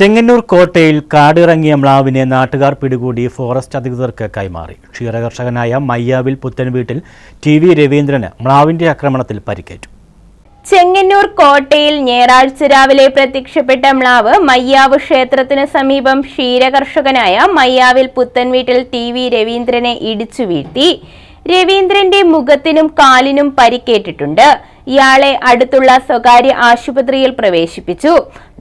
ചെങ്ങന്നൂർ കോട്ടയിൽ കാടിറങ്ങിയ മ്ലാവിനെ നാട്ടുകാർ പിടികൂടി ഫോറസ്റ്റ് അധികൃതർക്ക് കൈമാറി. ക്ഷീരകർഷകനായ മയ്യാവിൽ പുത്തൻ വീട്ടിൽ ടി വി രവീന്ദ്രന് മ്ലാവിന്റെ ആക്രമണത്തിൽ പരിക്കേറ്റു. ചെങ്ങന്നൂർ കോട്ടയിൽ ഞായറാഴ്ച രാവിലെ പ്രത്യക്ഷപ്പെട്ട മ്ലാവ് മയ്യാവ് ക്ഷേത്രത്തിന് സമീപം ക്ഷീരകർഷകനായ മയ്യാവിൽ പുത്തൻ വീട്ടിൽ ടി വി രവീന്ദ്രനെ ഇടിച്ചു വീഴ്ത്തി. രവീന്ദ്രന്റെ മുഖത്തിനും കാലിനും പരിക്കേറ്റിട്ടുണ്ട്. ഇയാളെ അടുത്തുള്ള സ്വകാര്യ ആശുപത്രിയിൽ പ്രവേശിപ്പിച്ചു.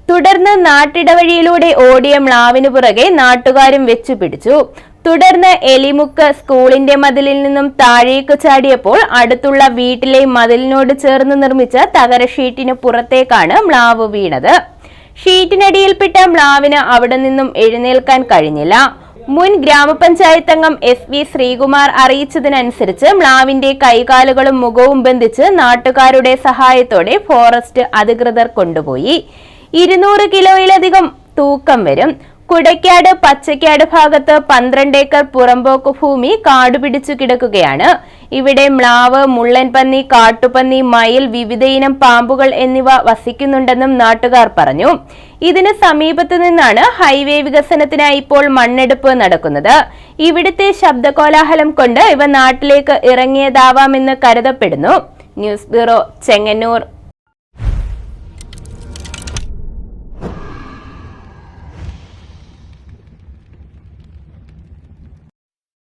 തുടർന്ന് നാട്ടിടവഴിയിലൂടെ ഓടിയ മ്ലാവിനു പുറകെ നാട്ടുകാരും വെച്ചുപിടിച്ചു. തുടർന്ന് എലിമുക്ക് സ്കൂളിന്റെ മതിലിൽ നിന്നും താഴേക്ക് ചാടിയപ്പോൾ അടുത്തുള്ള വീട്ടിലെ മതിലിനോട് ചേർന്ന് നിർമ്മിച്ച തകര ഷീറ്റിന് പുറത്തേക്കാണ് മ്ലാവ് വീണത്. ഷീറ്റിനടിയിൽപ്പെട്ട മ്ലാവിന് അവിടെ നിന്നും എഴുന്നേൽക്കാൻ കഴിഞ്ഞില്ല. മുൻ ഗ്രാമപഞ്ചായത്ത് അംഗം എസ് വി ശ്രീകുമാർ അറിയിച്ചതിനനുസരിച്ച് മ്ലാവിന്റെ കൈകാലുകളും മുഖവും ബന്ധിച്ച് നാട്ടുകാരുടെ സഹായത്തോടെ ഫോറസ്റ്റ് അധികൃതർ കൊണ്ടുപോയി. ഇരുന്നൂറ് കിലോയിലധികം തൂക്കം വരും. കുടയ്ക്കാട് പച്ചക്കാട് ഭാഗത്ത് പന്ത്രണ്ട് ഏക്കർ പുറമ്പോക്ക് ഭൂമി കാടുപിടിച്ചു കിടക്കുകയാണ്. ഇവിടെ മ്ലാവ് മുള്ളൻ പന്നി കാട്ടുപന്നി മയിൽ വിവിധയിനം പാമ്പുകൾ എന്നിവ വസിക്കുന്നുണ്ടെന്നും നാട്ടുകാർ പറഞ്ഞു. ഇതിന് സമീപത്തു നിന്നാണ് ഹൈവേ വികസനത്തിനായി ഇപ്പോൾ മണ്ണെടുപ്പ് നടക്കുന്നത്. ഇവിടുത്തെ ശബ്ദകോലാഹലം കൊണ്ട് ഇവ നാട്ടിലേക്ക് ഇറങ്ങിയതാവാമെന്ന് കരുതപ്പെടുന്നു. News bureau Chengannur.